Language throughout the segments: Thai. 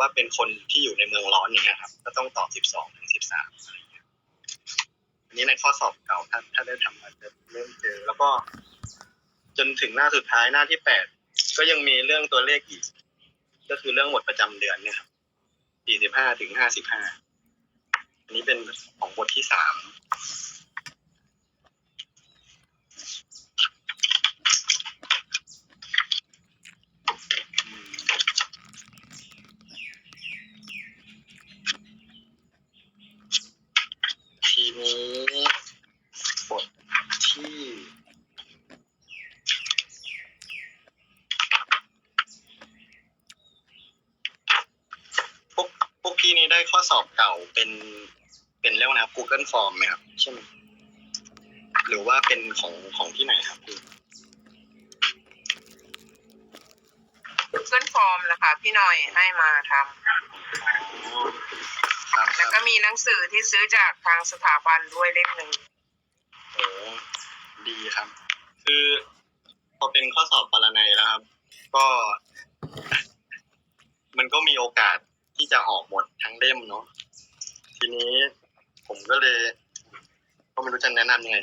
ว่าเป็นคนที่อยู่ในเมืองร้อนอย่างเงี้ยครับก็ต้องตอบสิบสองถึงสิบสามอะไรเงี้ยอันนี้ในข้อสอบเก่าถ้าถ้าได้ทำอาจจะเริ่มเจอ แล้วก็ จนถึงหน้าสุดท้ายหน้าที่แปดก็ยังมีเรื่องตัวเลขอีก ก็คือเรื่องหมดประจำเดือนเนี่ยครับสี่สิบห้าถึงห้าสิบห้าอันนี้เป็นของบทที่สาม ที นี้บทที่พวกพวกพี่นี้ได้ข้อสอบเก่าเป็นเป็นเรียกว่าไงครับ Google Form ไหมครับใช่ไหมหรือว่าเป็นของของที่ไหนครับพี่ Google Form นะคะพี่หน่อยให้มาทอ๋อ ครับำคแล้วรับก็มีหนังสือที่ซื้อจากทางสถาบันด้วยเล่มหนึ่งโอ้ดีครับ คือพอเป็นข้อสอบปรนัยแล้วครับ ก็ มันก็มีโอกาสที่จะออกหมดทั้งเล่มเนาะทีนี้ผมก็เลย ก็ไม่รู้จะแนะนำยังไง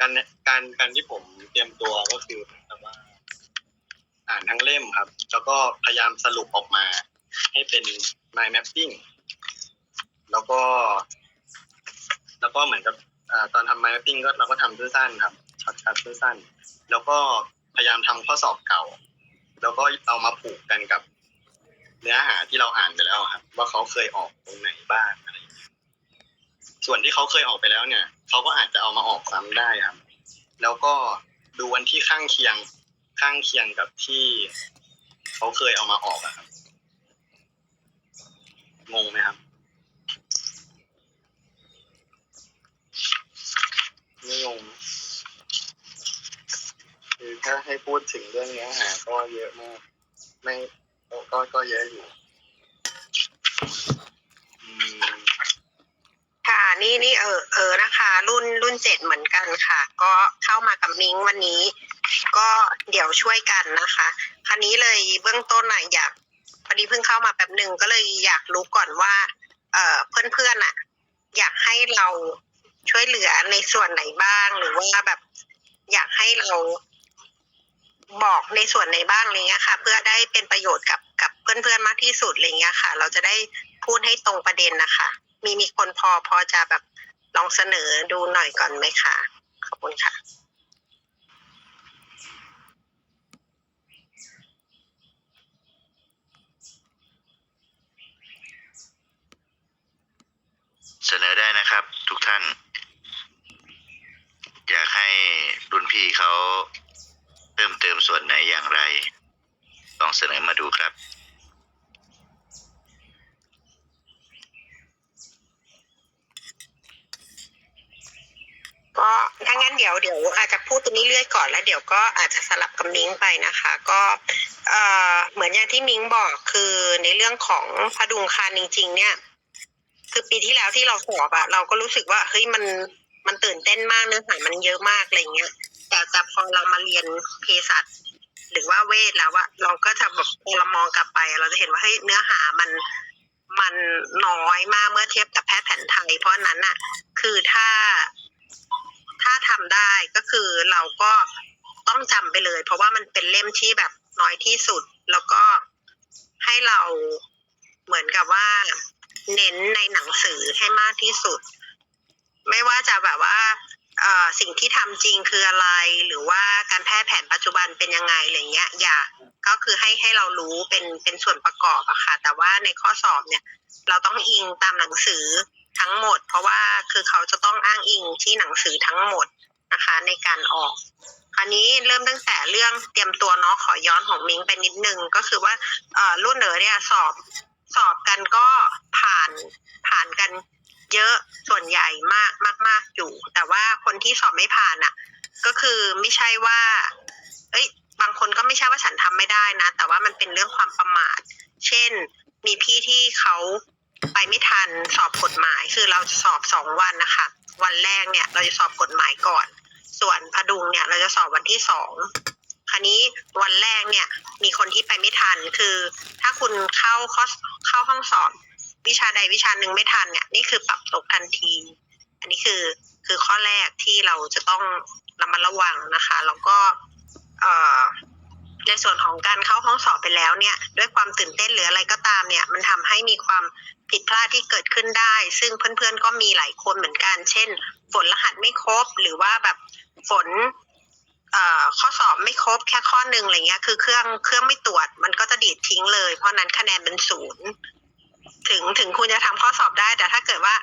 การแนะการการที่ผมเตรียมตัวก็คือเหมือนกับว่า อ่านทั้งเล่มครับ แล้วก็พยายามสรุปออกมา ให้เป็น mind mapping แล้วก็ แล้วก็เหมือนกับอตอนทำ mind mapping ก็เราก็ทำสั้นๆครับช็อตคัทสั้นๆแล้วก็พยายามทำข้อสอบเก่า แล้วก็เอามาผูกกันกับ เนื้อหาที่เราอ่านไปแล้วครับ ว่าเขาเคยออกตรงไหนบ้างอะไรส่วนที่เขาเคยออกไปแล้วเนี่ยเขาก็อาจจะเอามาออกซ้ำได้ครับ แล้วก็ดูวันที่ข้างเคียงข้างเคียงกับที่เขาเคยเอามาออกอะครับงงไหมครับ ไม่งงนะคือถ้าให้พูดถึงเรื่องเนื้อหาก็เยอะมาก ไม่ก็ก็เยอะอยู่อืมค่ะ นี่นี่เออเออนะคะ รุ่นรุ่นเจ็ดเหมือนกันค่ะ ก็เข้ามากับมิ้งวันนี้ ก็เดี๋ยวช่วยกันนะคะ คราวนี้เลยเบื้องต้นน่ะอยากพอดีเพิ่งเข้ามาแป๊บหนึ่งก็เลยอยากรู้ก่อนว่า เอ่อเพื่อนๆอะ อยากให้เรา ช่วยเหลือในส่วนไหนบ้าง หรือว่าแบบอยากให้เราบอกในส่วนไหนบ้างอะไรเงี้ยค่ะ เพื่อได้เป็นประโยชน์กับกับเพื่อนๆมากที่สุดอะไรเงี้ยค่ะ เราจะได้พูดให้ตรงประเด็นนะคะ มีมีคนพอพอจะแบบลองเสนอดูหน่อยก่อนไหมคะขอบคุณค่ะ เสนอได้นะครับ ทุกท่าน อยากให้รุ่น พี่เขาเพิ่มเติมส่วนไหนอย่างไร ลองเสนอมาดูครับก็ถ้างั้นเดี๋ยวเดี๋ยวอาจจะพูดตรงนี้เรื่อยก่อนแล้วเดี๋ยวก็อาจจะสลับกับมิ้งไปนะคะ ก็เอ่อเหมือนอย่างที่มิ้งบอกคือในเรื่องของพดุงคารจริง ๆ เนี่ย คือปีที่แล้วที่เราสอบอะเราก็รู้สึกว่าเฮ้ยมันมันตื่นเต้นมากเนื้อหามันเยอะมากอะไรเงี้ย แต่แต่พอเรามาเรียนเภสัชหรือว่าเวทแล้วอะเราก็จะแบบพอเรามองกลับไป เราจะเห็นว่าเฮ้ยเนื้อหามันมันน้อยมากเมื่อเทียบกับแพทย์แผนไทย เพราะนั้นอะคือถ้าถ้าทำได้ก็คือเราก็ต้องจำไปเลย เพราะว่ามันเป็นเล่มที่แบบน้อยที่สุด แล้วก็ให้เราเหมือนกับว่า เน้นในหนังสือให้มากที่สุด ไม่ว่าจะแบบว่า สิ่งที่ทำจริงคืออะไร หรือว่าการแพทย์แผนปัจจุบันเป็นยังไงอะไรเงี้ยอย่าก็คือให้ให้เรารู้เป็นเป็นส่วนประกอบอะค่ะ แต่ว่าในข้อสอบเนี่ย เราต้องอิงตามหนังสือทั้งหมด เพราะว่าคือเขาจะต้องอ้างอิงที่หนังสือทั้งหมดนะคะ ในการออกคราวนี้เริ่มตั้งแต่เรื่องเตรียมตัวเนาะขอย้อนของมิงไปนิดนึงก็คือว่าเอ่อรุ่นเหนือเนี่ยสอบสอบกันก็ผ่านผ่านกัน เยอะส่วนใหญ่มากมากมากอยู่ แต่ว่าคนที่สอบไม่ผ่านอะ ก็คือไม่ใช่ว่า เอ้ย บางคนก็ไม่ใช่ว่าฉันทำไม่ได้นะ แต่ว่ามันเป็นเรื่องความประมาท เช่น มีพี่ที่เขาไปไม่ทันสอบกฎหมาย คือเราจะสอบสองวันนะคะ วันแรกเนี่ยเราจะสอบกฎหมายก่อน ส่วนพดุงเนี่ย เราจะสอบวันที่สองคคราวนี้วันแรกเนี่ย มีคนที่ไปไม่ทัน คือ ถ้าคุณเข้าข้อเข้าห้องสอบ วิชาใดวิชาหนึ่งไม่ทันเนี่ยนี่คือปรับตกทันที อันนี้คือคือข้อแรกที่เราจะต้องระมัดระวังนะคะแล้วก็เอ่อในส่วนของการเข้าห้องสอบไปแล้วเนี่ยด้วยความตื่นเต้นหรืออะไรก็ตามเนี่ยมันทำให้มีความผิดพลาดที่เกิดขึ้นได้ ซึ่งเพื่อนๆก็มีหลายคนเหมือนกัน เช่น ฝนรหัสไม่ครบ หรือว่าแบบฝนเอ่อข้อสอบไม่ครบแค่ข้อหนึ่งอะไรเงี้ยคือเครื่องเครื่องไม่ตรวจมันก็จะดีดทิ้งเลย เพราะนั้นคะแนนเป็นศูนย์ ถึงถึงคุณจะทำข้อสอบได้ แต่ถ้าเกิดว่า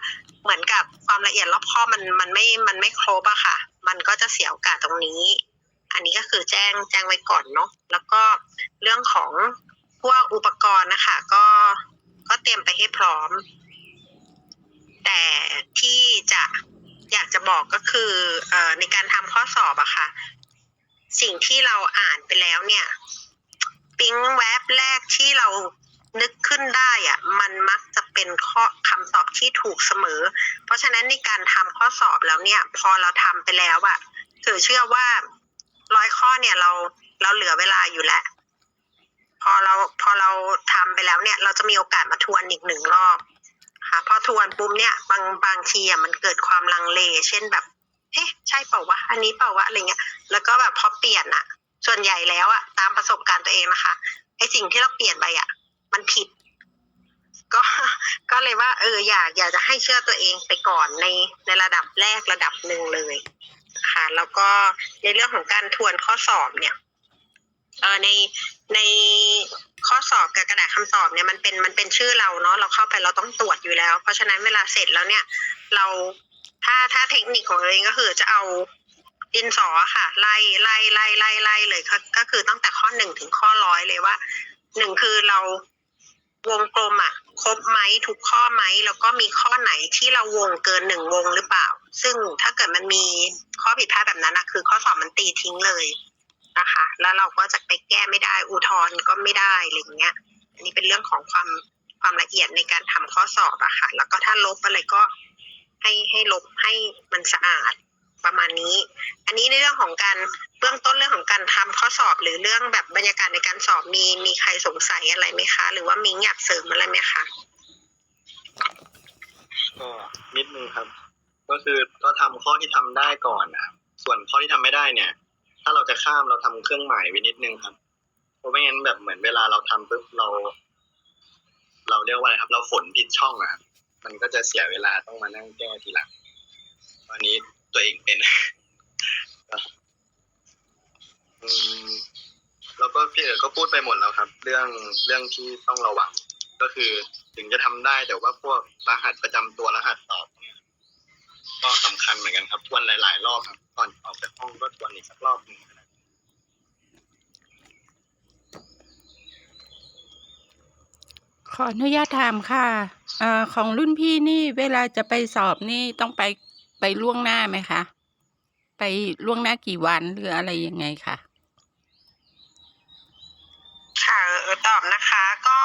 เหมือนกับความละเอียดรอบข้อมันมันไม่มันไม่ครบอะค่ะ มันก็จะเสียโอกาสตรงนี้ อันนี้ก็คือแจ้งแจ้งไว้ก่อนเนาะแล้วก็เรื่องของพวกอุปกรณ์นะคะ ก็ก็เตรียมไปให้พร้อม แต่ที่จะอยากจะบอกก็คือเอ่อในการทำข้อสอบอะค่ะ สิ่งที่เราอ่านไปแล้วเนี่ย ปิ๊งแว็บแรกที่เรา นึกขึ้นได้อะมันมักจะเป็นข้อคำตอบที่ถูกเสมอ เพราะฉะนั้นในการทำข้อสอบแล้วเนี่ย พอเราทำไปแล้วอะถือเชื่อว่าร้อยข้อเนี่ยเราเราเหลือเวลาอยู่แล้ว พอเราพอเราทำไปแล้วเนี่ย เราจะมีโอกาสมาทวนอีกหนึ่งรอบค่ะพอทวนปุ๊บเนี่ยบางบางทีอะมันเกิดความลังเล เช่นแบบเอ๊ะใช่เปล่าวะอันนี้เปล่าวะอะไรเงี้ย แล้วก็แบบพอเปลี่ยนอะส่วนใหญ่แล้วอะตามประสบการณ์ตัวเองนะคะไอสิ่งที่เราเปลี่ยนไปอะ มันผิด ก็ก็เลยว่า เอออยากอยากจะให้เชื่อตัวเองไปก่อนในในระดับแรกระดับหนึ่งเลยค่ะ แล้วก็ในเรื่องของการทวนข้อสอบเนี่ยเออในในข้อสอบกับกระดาษคำตอบเนี่ยมันเป็นมันเป็นชื่อเราเนาะเราเข้าไปเราต้องตรวจอยู่แล้ว เพราะฉะนั้นเวลาเสร็จแล้วเนี่ย เราถ้าถ้าเทคนิคของเราเองก็คือจะเอาดินสอค่ะ ไล่ไล่ไล่ไล่ไล่เลยก็คือตั้งแต่ข้อหนึ่งถึงข้อร้อยเลยว่าหนึ่งคือเรา วงกลมอะครบไหมทุกข้อไหมแล้วก็มีข้อไหนที่เราวงเกินหนึ่งวงหรือเปล่า ซึ่งถ้าเกิดมันมีข้อผิดพลาดแบบนั้นนะคือข้อสอบมันตีทิ้งเลยนะคะ แล้วเราก็จะไปแก้ไม่ได้อุทธรณ์ก็ไม่ได้อะไรอย่างเงี้ย อันนี้เป็นเรื่องของความความละเอียดในการทำข้อสอบอะค่ะ แล้วก็ถ้าลบอะไรก็ให้ให้ลบให้มันสะอาดประมาณนี้ อันนี้ในเรื่องของการ เบื้องต้นเรื่องของการทำข้อสอบหรือเรื่องแบบบรรยากาศในการสอบมีมีใครสงสัยอะไรไหมคะ หรือว่ามิงอยากเสริมอะไรไหมคะก็นิดนึงครับ ก็คือก็ทำข้อที่ทำได้ก่อนนะส่วนข้อที่ทำไม่ได้เนี่ย ถ้าเราจะข้ามเราทำเครื่องหมายไว้นิดนึงครับเพราะไม่งั้นแบบเหมือนเวลาเราทำปุ๊บเรา เราเรียกว่าอะไรครับ เราฝนผิดช่องอะมันก็จะเสียเวลาต้องมานั่งแก้ทีหลังวันนี้ตัวเองเป็น แล้วก็พี่เอ๋ก็พูดไปหมดแล้วครับ เรื่องเรื่องที่ต้องระวัง ก็คือถึงจะทำได้แต่ว่าพวกรหัสประจำตัวรหัสสอบเนี่ยก็สำคัญเหมือนกันครับทวนหลาย ๆ รอบครับก่อนออกจากห้องก็ทวนอีกสักรอบหนึ่งขออนุญาตถามค่ะอของรุ่นพี่นี่เวลาจะไปสอบนี่ต้องไปไปล่วงหน้าไหมคะ ไปล่วงหน้ากี่วันหรืออะไรยังไงคะ ค่ะเออตอบนะคะ ก็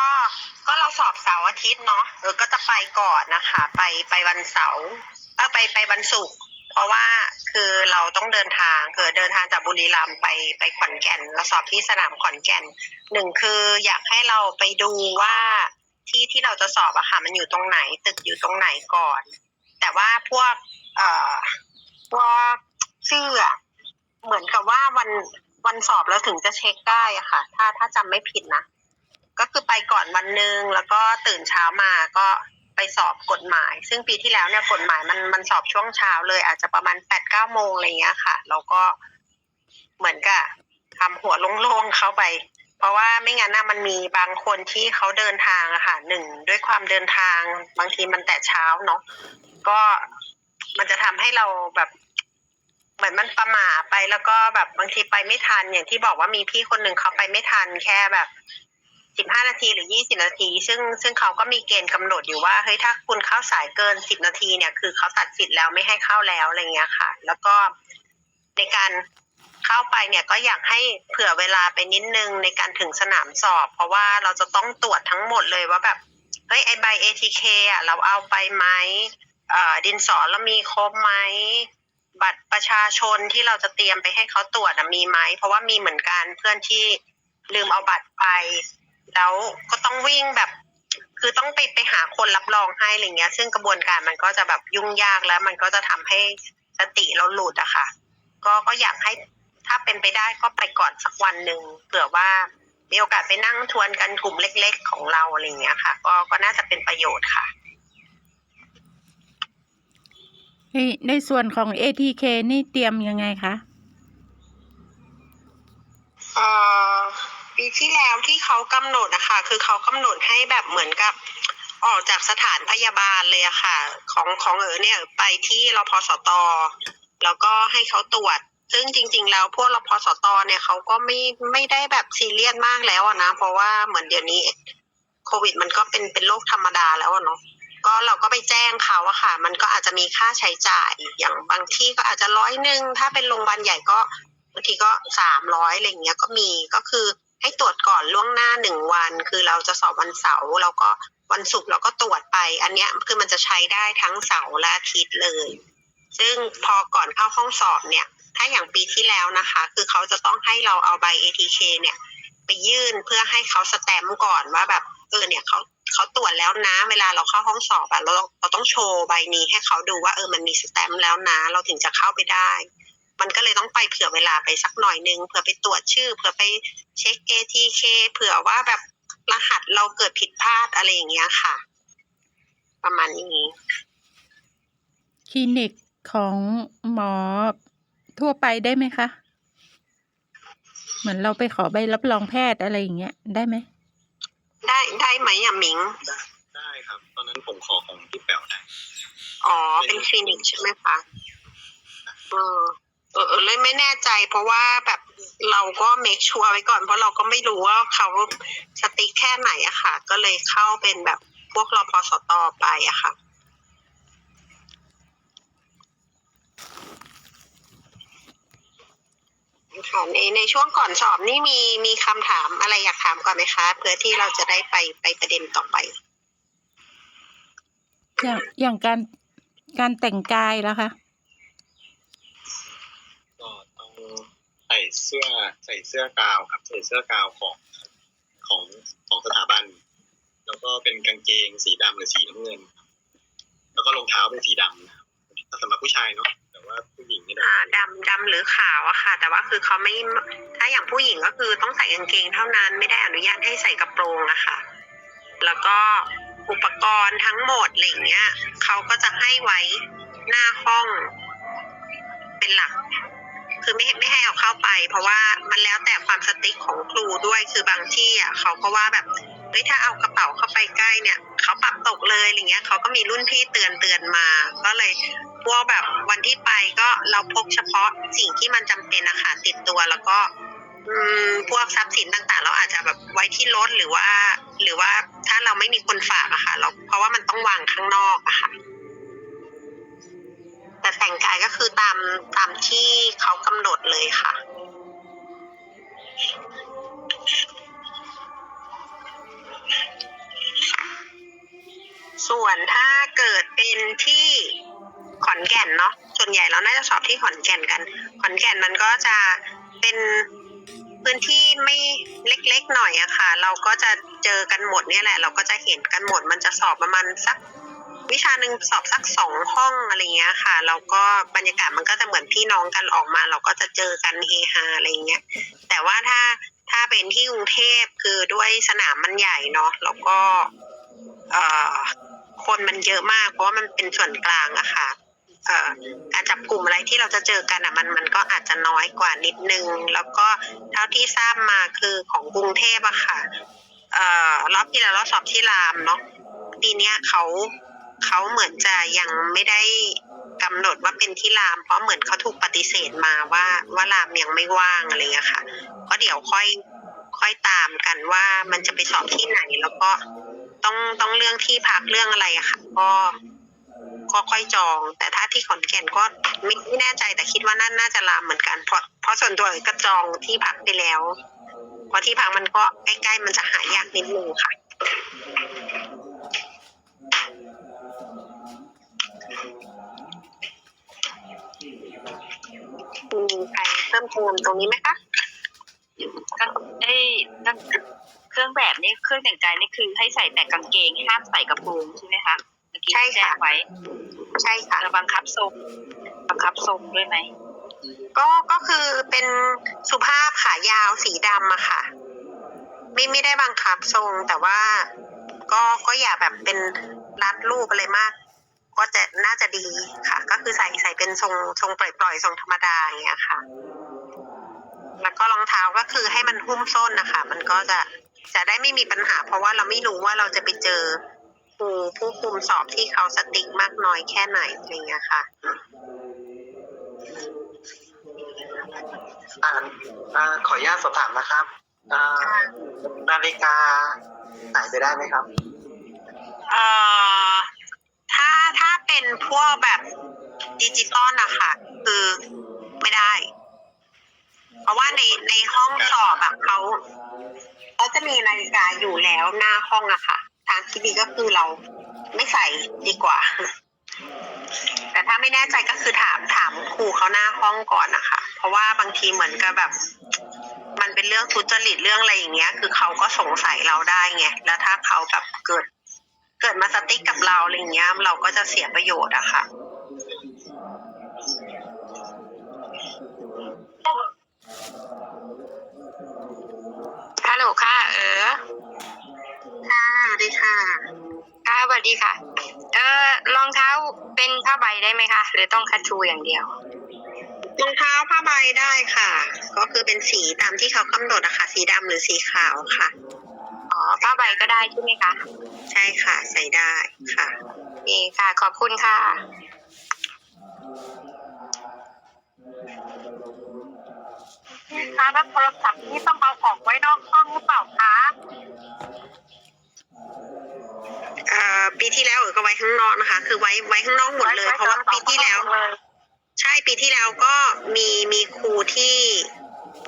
ก็เราสอบเสาร์อาทิตย์เนาะเออก็จะไปก่อนนะคะ ไปไปวันเสาร์เออไปไปวันศุกร์เพราะว่าคือเราต้องเดินทางคือเดินทางจากบุรีรัมย์ไปไปขอนแก่นเราสอบที่สนามขอนแก่นหนึ่งคืออยากให้เราไปดูว่าที่ที่เราจะสอบอะค่ะมันอยู่ตรงไหน ตึกอยู่ตรงไหนก่อน แต่ว่าพวกเอ่อพวกชื่ออะเหมือนกับว่าวัน วันสอบเราถึงจะเช็คได้อะค่ะ ถ้าถ้าจำไม่ผิดนะ ก็คือไปก่อนวันหนึ่งแล้วก็ตื่นเช้ามาก็ไปสอบกฎหมาย ซึ่งปีที่แล้วเนี่ยกฎหมายมันมันสอบช่วงเช้าเลย อาจจะประมาณแปดเก้าโมงอะไรเงี้ยค่ะ แล้วก็เหมือนกับทำหัวโล่งๆเข้าไป เพราะว่าไม่งั้นนะมันมีบางคนที่เขาเดินทางอะค่ะหนึ่งด้วยความเดินทางบางทีมันแต่เช้าเนาะก็มันจะทำให้เราแบบ เหมือนมันประมาไปแล้วก็แบบบางทีไปไม่ทันอย่างที่บอกว่ามีพี่คนหนึ่งเขาไปไม่ทันแค่แบบสิบห้านาทีหรือยี่สิบนาที ซึ่งซึ่งเขาก็มีเกณฑ์กำหนดอยู่ว่าเฮ้ยถ้าคุณเข้าสายเกินสิบนาทีเนี่ย คือเขาตัดสิทธิ์แล้วไม่ให้เข้าแล้วอะไรเงี้ยค่ะ แล้วก็ในการเข้าไปเนี่ยก็อยากให้เผื่อเวลาไปนิดนึงในการถึงสนามสอบ เพราะว่าเราจะต้องตรวจทั้งหมดเลยว่าแบบเฮ้ยไอใบ ATK อะเราเอาไปไหมเอ่อดินสอเรามีครบไหม บัตรประชาชนที่เราจะเตรียมไปให้เขาตรวจมีไหม เพราะว่ามีเหมือนกันเพื่อนที่ลืมเอาบัตรไป แล้วก็ต้องวิ่งแบบ คือต้องไปไปหาคนรับรองให้อะไรเงี้ย ซึ่งกระบวนการมันก็จะแบบยุ่งยากแล้ว มันก็จะทำให้สติเราหลุดอะค่ะ ก็ก็อยากให้ถ้าเป็นไปได้ก็ไปก่อนสักวันหนึ่งเผื่อว่ามีโอกาสไปนั่งทวนกันกลุ่มเล็ก ๆ ของเราอะไรเงี้ยค่ะ ก็ก็น่าจะเป็นประโยชน์ค่ะ ในในส่วนของ ATK นี่เตรียมยังไงคะเอ่อปีที่แล้วที่เขากำหนดนะคะคือเขากำหนดให้แบบเหมือนกับออกจากสถานพยาบาลเลยอะค่ะ ของของเออเนี่ยไปที่รพสตแล้วก็ให้เขาตรวจ ซึ่งจริง ๆ แล้วพวกรพสตเนี่ยเขาก็ไม่ไม่ได้แบบซีเรียสมากแล้วอะนะ เพราะว่าเหมือนเดี๋ยวนี้โควิดมันก็เป็นเป็นโรคธรรมดาแล้วอะเนาะ ก็เราก็ไปแจ้งเขาอะค่ะ มันก็อาจจะมีค่าใช้จ่ายอย่างบางที่ก็อาจจะร้อยหนึ่งถ้าเป็นโรงพยาบาลใหญ่ก็บางทีก็สามร้อยอะไรอย่างเงี้ยก็มีก็คือให้ตรวจก่อนล่วงหน้าหนึ่งวัน คือเราจะสอบวันเสาร์เราก็วันศุกร์เราก็ตรวจไป อันเนี้ยคือมันจะใช้ได้ทั้งเสาร์และอาทิตย์เลย ซึ่งพอก่อนเข้าห้องสอบเนี่ย ถ้าอย่างปีที่แล้วนะคะ คือเขาจะต้องให้เราเอาใบ ATK เนี่ย ไปยื่นเพื่อให้เขาสแตมป์ก่อนว่าแบบเออเนี่ยเขา เขาตรวจแล้วนะ เวลาเราเข้าห้องสอบอะเราเราต้องโชว์ใบนี้ให้เขาดูว่าเออมันมีสแตมป์แล้วนะ เราถึงจะเข้าไปได้ มันก็เลยต้องไปเผื่อเวลาไปสักหน่อยนึงเผื่อไปตรวจชื่อเผื่อไปเช็ค ATK เผื่อว่าแบบรหัสเราเกิดผิดพลาดอะไรอย่างเงี้ยค่ะ ประมาณนี้คลินิกของหมอทั่วไปได้ไหมคะ เหมือนเราไปขอใบรับรองแพทย์อะไรอย่างเงี้ยได้ไหม ได้ได้ไหมอะหมิง ได้ได้ครับ ตอนนั้นผมขอของที่แป๋วได้ อ๋อ เป็นคลินิกใช่ไหมคะเออเออเออเลยไม่แน่ใจ เพราะว่าแบบเราก็เมคชัวร์ไว้ก่อน เพราะเราก็ไม่รู้ว่าเขาสติ๊กแค่ไหนอะค่ะ ก็เลยเข้าเป็นแบบพวกรพสตไปอะค่ะ ค่ะในในช่วงก่อนสอบนี่มีมีคำถามอะไรอยากถามก่อนไหมคะ เพื่อที่เราจะได้ไปไปประเด็นต่อไป อย่างอย่างการการแต่งกายแล้วคะก็ต้องใส่เสื้อใส่เสื้อกาวครับ ใส่เสื้อกาวของของของสถาบัน แล้วก็เป็นกางเกงสีดำหรือสีน้ำเงินครับแล้วก็รองเท้าเป็นสีดำนะครับถ้าสำหรับผู้ชายเนาะแต่ ว่าผู้หญิงนี่นะอ่าดำดำหรือขาวอะค่ะ แต่ว่าคือเขาไม่ถ้าอย่างผู้หญิงก็คือต้องใส่กางเกงเท่านั้นไม่ได้อนุญาตให้ใส่กระโปรงอะค่ะ แล้วก็อุปกรณ์ทั้งหมดอะไรอย่างเงี้ยเขาก็จะให้ไว้หน้าห้อง เป็นหลัก คือไม่ไม่ให้เอาเข้าไป เพราะว่ามันแล้วแต่ความสติ๊กของครูด้วยคือบางที่อะเขาก็ว่าแบบเฮ้ยถ้าเอากระเป๋าเข้าไปใกล้เนี่ยเขาปรับตกเลยอะไรเงี้ยเขาก็มีรุ่นพี่เตือนเตือนมา ก็เลย วกแบบวันที่ไปก็เราพกเฉพาะสิ่งที่มันจำเป็นนะคะติดตัวแล้วก็อืมพวกทรัพย์สินต่างๆ เราอาจจะแบบไว้ที่รถหรือว่า หรือว่าถ้าเราไม่มีคนฝากอะค่ะ เราเพราะว่ามันต้องวางข้างนอกอะค่ะ แต่แต่งกายก็คือตามตามที่เขากำหนดเลยค่ะส่วนถ้าเกิดเป็นที่ ขอนแก่นเนาะส่วนใหญ่เราน่าจะสอบที่ขอนแก่นกัน ขอนแก่นมันก็จะเป็นพื้นที่ไม่เล็กๆหน่อยอะค่ะ เราก็จะเจอกันหมดเนี่ยแหละ เราก็จะเห็นกันหมด มันจะสอบประมาณสัก วิชาหนึ่งสอบสักสองห้องอะไรเงี้ยค่ะ เราก็บรรยากาศมันก็จะเหมือนพี่น้องกันออกมา เราก็จะเจอกันเฮฮาอะไรเงี้ย แต่ว่าถ้าถ้าเป็นที่กรุงเทพคือด้วยสนามมันใหญ่เนาะ แล้วก็ เอ่อคนมันเยอะมาก เพราะว่ามันเป็นส่วนกลางอะค่ะ การจับกลุ่มอะไรที่เราจะเจอกันอะมันมันก็อาจจะน้อยกว่านิดนึง แล้วก็เท่าที่ทราบมาคือของกรุงเทพอะค่ะเอ่อรอบที่แล้วเราสอบที่รามเนาะปีเนี้ยเขาเขาเหมือนจะยังไม่ได้กำหนดว่าเป็นที่ราม เพราะเหมือนเขาถูกปฏิเสธมาว่าว่ารามยังไม่ว่างอะไรเงี้ยค่ะ ก็เดี๋ยวค่อยค่อยตามกันว่ามันจะไปสอบที่ไหนแล้วก็ต้องต้องเรื่องที่พักเรื่องอะไรอะค่ะก็ ก็ค่อยจอง แต่ถ้าที่ขอนแก่นก็ไม่ไม่แน่ใจแต่คิดว่าน่าน่าจะรามเหมือนกัน เพราะเพราะส่วนตัวก็จองที่พักไปแล้ว เพราะที่พักมันก็ใกล้ๆมันจะหายากนิดนึงค่ะเติมตรงนี้ไหมคะเอ้เครื่องแบบนี่เครื่องแต่งกายนี่คือให้ใส่แต่กางเกงห้ามใส่กระโปรงใช่ไหมคะ เมื่อกี้ใช่ที่ค่ะแจ้งไว้ใช่ค่ะแล้วบังคับทรงบังคับทรงด้วยไหมก็ก็คือเป็นสุภาพขายาวสีดำอะค่ะ ไม่ไม่ได้บังคับทรงแต่ว่า ก็ก็อย่าแบบเป็นรัดรูปอะไรมาก ก็จะน่าจะดีค่ะ ก็คือใส่ใส่เป็นทรงทรงปล่อยๆทรงธรรมดาอย่างเงี้ยค่ะ แล้วก็รองเท้าก็คือให้มันหุ้มส้นนะคะมันก็จะจะได้ไม่มีปัญหา เพราะว่าเราไม่รู้ว่าเราจะไปเจอ ครูผู้คุมสอบที่เขาสติ๊กมากน้อยแค่ไหนอะไรเงี้ยค่ะอ่าอ่าขออนุญาตสอบถามนะครับอ่านาฬิกาใส่ไปได้ไหมครับเอ่อถ้าถ้าเป็นพวกแบบดิจิตอลนะคะคือไม่ได้ เพราะว่าในในห้องสอบแบบเขาเขาจะมีนาฬิกาอยู่แล้วหน้าห้องอะค่ะ ทางที่ดีก็คือเราไม่ใส่ดีกว่า แต่ถ้าไม่แน่ใจก็คือถามถามครูเขาหน้าห้องก่อนนะคะ เพราะว่าบางทีเหมือนกับแบบ มันเป็นเรื่องทุจริตเรื่องอะไรอย่างเงี้ย คือเขาก็สงสัยเราได้ไงแล้วถ้าเขาแบบเกิด เกิดมาสติ๊กกับเราอะไรเงี้ย เราก็จะเสียประโยชน์อะค่ะลโหลค่ะ เออ ค่ะสวัสดี ค่ะ ค่ะสวัสดีค่ะ เออรองเท้าเป็นผ้าใบได้ไหมคะ หรือต้องคัตชูอย่างเดียว รองเท้าผ้าใบได้ค่ะ ก็คือเป็นสีตามที่เขากำหนดอะค่ะ สีดำหรือสีขาวค่ะ อ๋อ ผ้าใบก็ได้ใช่ไหมคะใช่ค่ะ ใส่ได้ค่ะนี่ค่ะ ขอบคุณค่ะพี่คะแล้วโทรศัพท์นี่ต้องเอาออกไว้นอกห้องหรือเปล่าคะเอ่อปีที่แล้วเออก็ไว้ข้างนอกนะคะ คือไว้ไว้ข้างนอกหมดเลย เพราะว่าปีที่แล้วเลยใช่ปีที่แล้วก็มีมีครูที่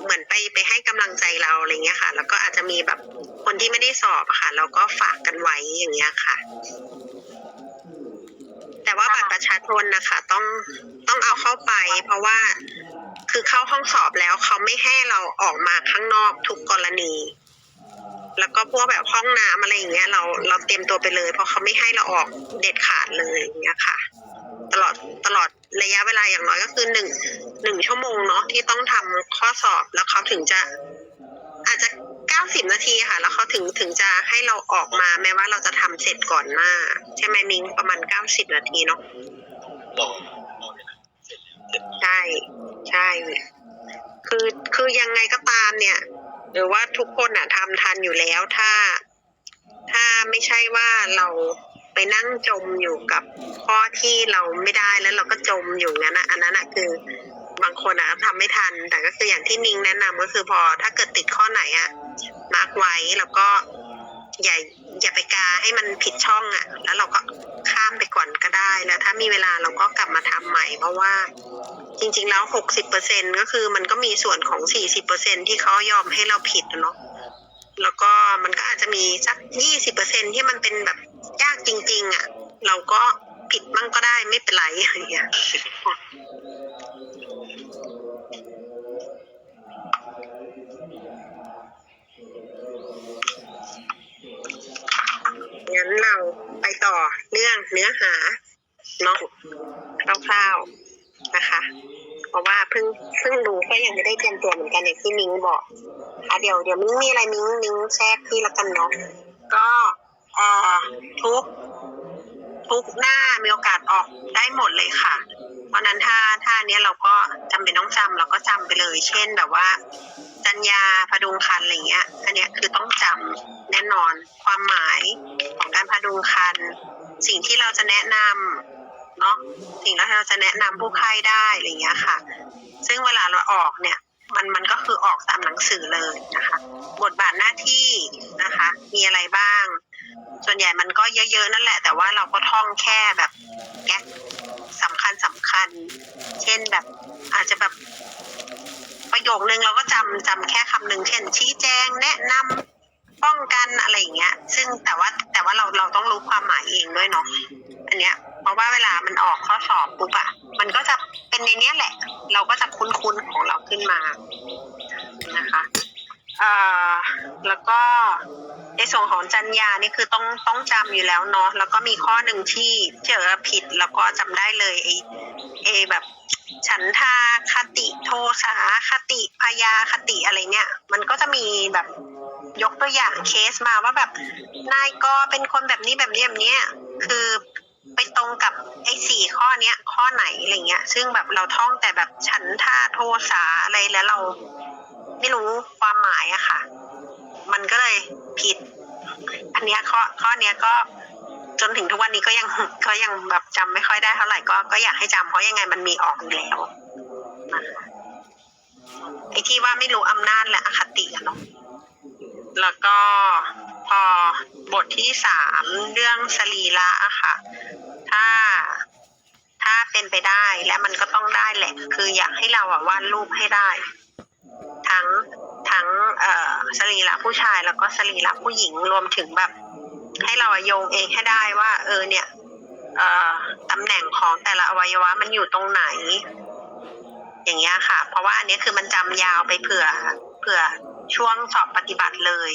เหมือนไปไปให้กำลังใจเราอะไรเงี้ยค่ะ แล้วก็อาจจะมีแบบคนที่ไม่ได้สอบอะค่ะเราก็ฝากกันไว้อย่างเงี้ยค่ะ แต่ว่าบัตรประชาชนนะคะ ต้องต้องเอาเข้าไป เพราะว่าคือเข้าห้องสอบแล้วเขาไม่ให้เราออกมาข้างนอกทุกกรณี แล้วก็พวกแบบห้องน้ำอะไรอย่างเงี้ยเราเราเตรียมตัวไปเลย เพราะเขาไม่ให้เราออกเด็ดขาดเลยอย่างเงี้ยค่ะ ตลอดตลอดระยะเวลาอย่างน้อยก็คือหนึ่งหนึ่งชั่วโมงเนาะที่ต้องทำข้อสอบแล้วเขาถึงจะ อาจจะเก้าสิบนาทีค่ะ แล้วเขาถึงถึงจะให้เราออกมาแม้ว่าเราจะทำเสร็จก่อนหน้า ใช่ไหมมิงประมาณเก้าสิบนาทีเนาะรอรอเวลาเสร็จเสร็จใช่ใช่คือคือยังไงก็ตามเนี่ย หรือว่าทุกคนอะทำทันอยู่แล้วถ้า ถ้าไม่ใช่ว่าเราไปนั่งจมอยู่กับข้อที่เราไม่ได้แล้วเราก็จมอยู่งั้นนะอันนั้นอะคือบางคนอะทำไม่ทัน แต่ก็คืออย่างที่นิงแนะนำก็คือพอถ้าเกิดติดข้อไหนอะมาร์กไว้แล้วก็ อย่าอย่าไปกาให้มันผิดช่องอะ แล้วเราก็ข้ามไปก่อนก็ได้แล้ว ถ้ามีเวลาเราก็กลับมาทำใหม่ เพราะว่า จริง ๆ แล้วหกสิบเปอร์เซ็นก็คือมันก็มีส่วนของสี่สิบเปอร์เซ็นที่เขายอมให้เราผิดเนาะแล้วก็มันก็อาจจะมีสักยี่สิบเปอร์เซ็นที่มันเป็นแบบยากจริง ๆอะ เราก็ผิดมั่งก็ได้ไม่เป็นไรอะไรอย่างเงี้ยงั้นเราไปต่อ เนื้อหาเนาะคร่าวๆนะคะ เพราะว่าเพิ่งเพิ่งรู้ก็ยังไม่ได้เตรียมตัวเหมือนกันอย่างที่มิ้งบอกอะเดี๋ยวเดี๋ยวมิ้งมีอะไรมิ้งมิ้งแทรกพี่ละกันเนาะก็เอ่อทุกทุกหน้ามีโอกาสออกได้หมดเลยค่ะ เพราะนั้นถ้าถ้าเนี้ยเราก็จำเป็นต้องจำเราก็จำไปเลย เช่นแบบว่า จัญญาพดุงคันอะไรเงี้ยอันเนี้ยคือต้องจำแน่นอนความหมายของการพดุงคัน สิ่งที่เราจะแนะนำเนาะสิ่งที่เราจะแนะนำผู้ไข้ได้อะไรเงี้ยค่ะ ซึ่งเวลาเราออกเนี่ยมันมันก็คือออกตามหนังสือเลยนะคะ บทบาทหน้าที่นะคะ มีอะไรบ้าง ส่วนใหญ่มันก็เยอะๆนั่นแหละ แต่ว่าเราก็ท่องแค่แบบแก๊กสำคัญสำคัญ เช่นแบบอาจจะแบบประโยคนึงเราก็จำจำแค่คำหนึ่งเช่น ชี้แจงแนะนำ ป้องกันอะไรอย่างเงี้ย ซึ่งแต่ว่าแต่ว่าเราเราต้องรู้ความหมายเองด้วยเนาะอันเนี้ย เพราะว่าเวลามันออกข้อสอบปุ๊บอะมันก็จะเป็นในเนี้ยแหละ เราก็จะคุ้นๆของเราขึ้นมานะคะเอ่อแล้วก็ในส่วนของจัญญานี่คือต้องต้องจำอยู่แล้วเนาะแล้วก็มีข้อหนึ่งที่เจอผิดแล้วก็จำได้เลยไอไอแบบฉันทาคติโทสาคติพยาคติอะไรเนี่ย มันก็จะมีแบบ ยกตัวอย่างเคสมาว่าแบบนายก็เป็นคนแบบนี้แบบนี้แบบนี้คือไปตรงกับไอ้สี่ข้อเนี้ย ข้อไหนอะไรเงี้ย ซึ่งแบบเราท่องแต่แบบฉันทาโทสาอะไรแล้วเราไม่รู้ความหมายอะค่ะ มันก็เลยผิด อันเนี้ยข้อข้อเนี้ยก็จนถึงทุกวันนี้ก็ยังก็ยังแบบจำไม่ค่อยได้เท่าไหร่ก็ก็อยากให้จำเพราะยังไงมันมีออกอยู่แล้วไอ้ที่ว่าไม่รู้อำนาจและอคติอะเนาะ แล้วก็พอบทที่สามเรื่องสรีระอะค่ะ ถ้าถ้าเป็นไปได้และมันก็ต้องได้แหละ คืออยากให้เราอะวาดรูปให้ได้ ทั้งทั้งเอ่อสรีระผู้ชายแล้วก็สรีระผู้หญิงรวมถึงแบบ ให้เราโยงเองให้ได้ว่า เออเนี่ยเอ่อตำแหน่งของแต่ละอวัยวะมันอยู่ตรงไหน อย่างเงี้ยค่ะ เพราะว่าอันนี้คือมันจำยาวไปเผื่อเผื่อ ช่วงสอบปฏิบัติเลย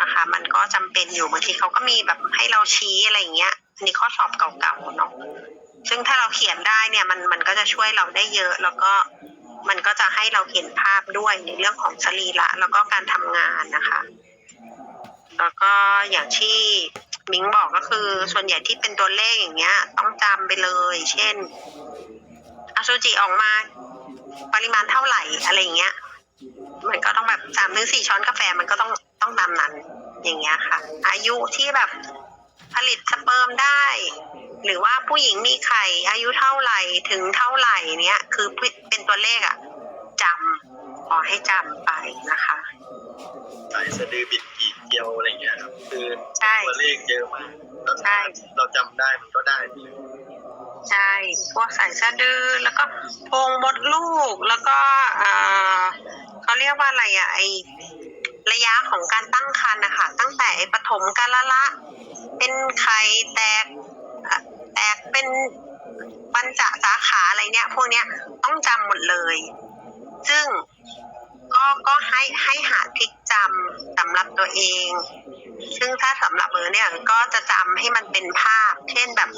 นะคะ มันก็จำเป็นอยู่บางทีเขาก็มีแบบให้เราชี้อะไรอย่างเงี้ยอันนี้ข้อสอบเก่าๆเนาะซึ่งถ้าเราเขียนได้เนี่ยมันมันก็จะช่วยเราได้เยอะ แล้วก็มันก็จะให้เราเห็นภาพด้วยในเรื่องของสรีระแล้วก็การทำงานนะคะ แล้วก็อย่างที่มิงบอกก็คือส่วนใหญ่ที่เป็นตัวเลขอย่างเงี้ย ต้องจำไปเลย เช่นอสุจิออกมาปริมาณเท่าไหร่อะไรเงี้ย มันก็ต้องแบบสามถึงสี่ช้อนกาแฟมันก็ต้องต้องตามนั้น อย่างเงี้ยค่ะ อายุที่แบบผลิตสเปิร์มได้ หรือว่าผู้หญิงมีไข่อายุเท่าไหร่ถึงเท่าไหร่เนี้ยคือเป็นตัวเลขอะจำขอให้จำไปนะคะสายสะดือบิดกี่เดียวอะไรเงี้ยครับคือใช่ตัวเลขเยอะมากแล้วใช่เราจำได้มันก็ได้ ใช่พวกสายสะดือแล้วก็โพรงมดลูกแล้วก็เขาเรียกว่าอะไรอะไอระยะของการตั้งครรภ์นะคะตั้งแต่ไอปฐมกาลละ เป็นไข่แตกแตกเป็นปัญจสาขาอะไรเนี่ยพวกเนี้ยต้องจำหมดเลย ซึ่งก็ก็ให้ให้หาทริกจำสำหรับตัวเอง ซึ่งถ้าสำหรับเออเนี่ยก็จะจำให้มันเป็นภาพ เช่นแบบ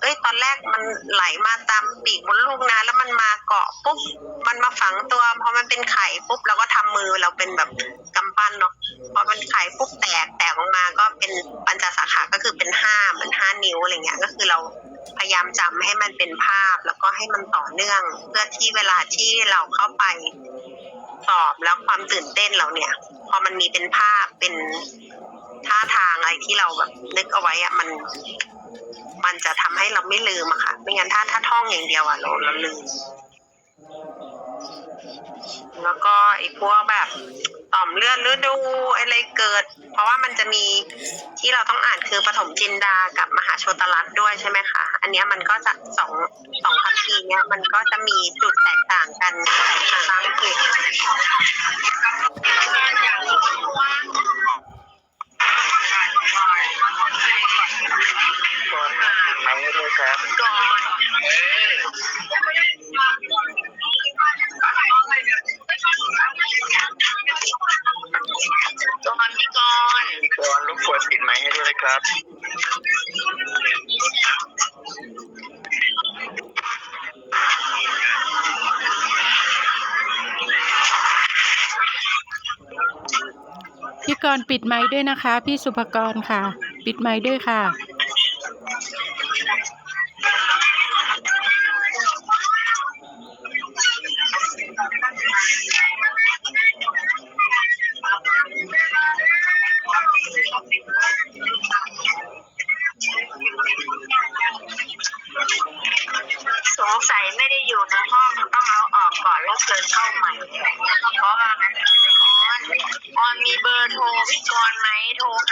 เอ้ยตอนแรกมันไหลมาตามปีกมดลูกนะ แล้วมันมาเกาะปุ๊บมันมาฝังตัวพอมันเป็นไข่ปุ๊บเราก็ทำมือเราเป็นแบบกำปั้นเนาะพอมันไข่ปุ๊บแตกแตกออกมาก็เป็นปัญจสาขาก็คือเป็นห้าเหมือนห้านิ้วอะไรเงี้ยก็คือเราพยายามจำให้มันเป็นภาพแล้วก็ให้มันต่อเนื่อง เพื่อที่เวลาที่เราเข้าไปสอบแล้วความตื่นเต้นเราเนี่ย พอมันมีเป็นภาพเป็น ท่าทางอะไรที่เราแบบนึกเอาไว้อะมัน มันจะทำให้เราไม่ลืมอะค่ะ ไม่งั้นถ้าถ้าท่องอย่างเดียวอะเราเราลืม แล้วก็ไอ้พวกแบบต่อมเลือดฤดูอะไรเกิด เพราะว่ามันจะมีที่เราต้องอ่านคือปฐมจินดากับมหาโชตรัสด้วยใช่ไหมคะ อันเนี้ยมันก็จะสองสองคำพีร์เนี้ยมันก็จะมีจุดแตกต่างกันบางจุด ก่อนนะไหนด้วยครับก่อนก่อนพี่กรณ์ก่อนรบกวนปิดไมค์ให้ด้วยครับพี่กรณ์ปิดไมค์ด้วยนะคะ พี่สุภกรค่ะ ปิดไมค์ด้วยค่ะ สงสัยไม่ได้อยู่ในห้องต้องเอาออกก่อนแล้วเชิญเข้าใหม่ เพราะว่านออนออนมีเบอร์โทรพี่กรณ์ไหมโทรหา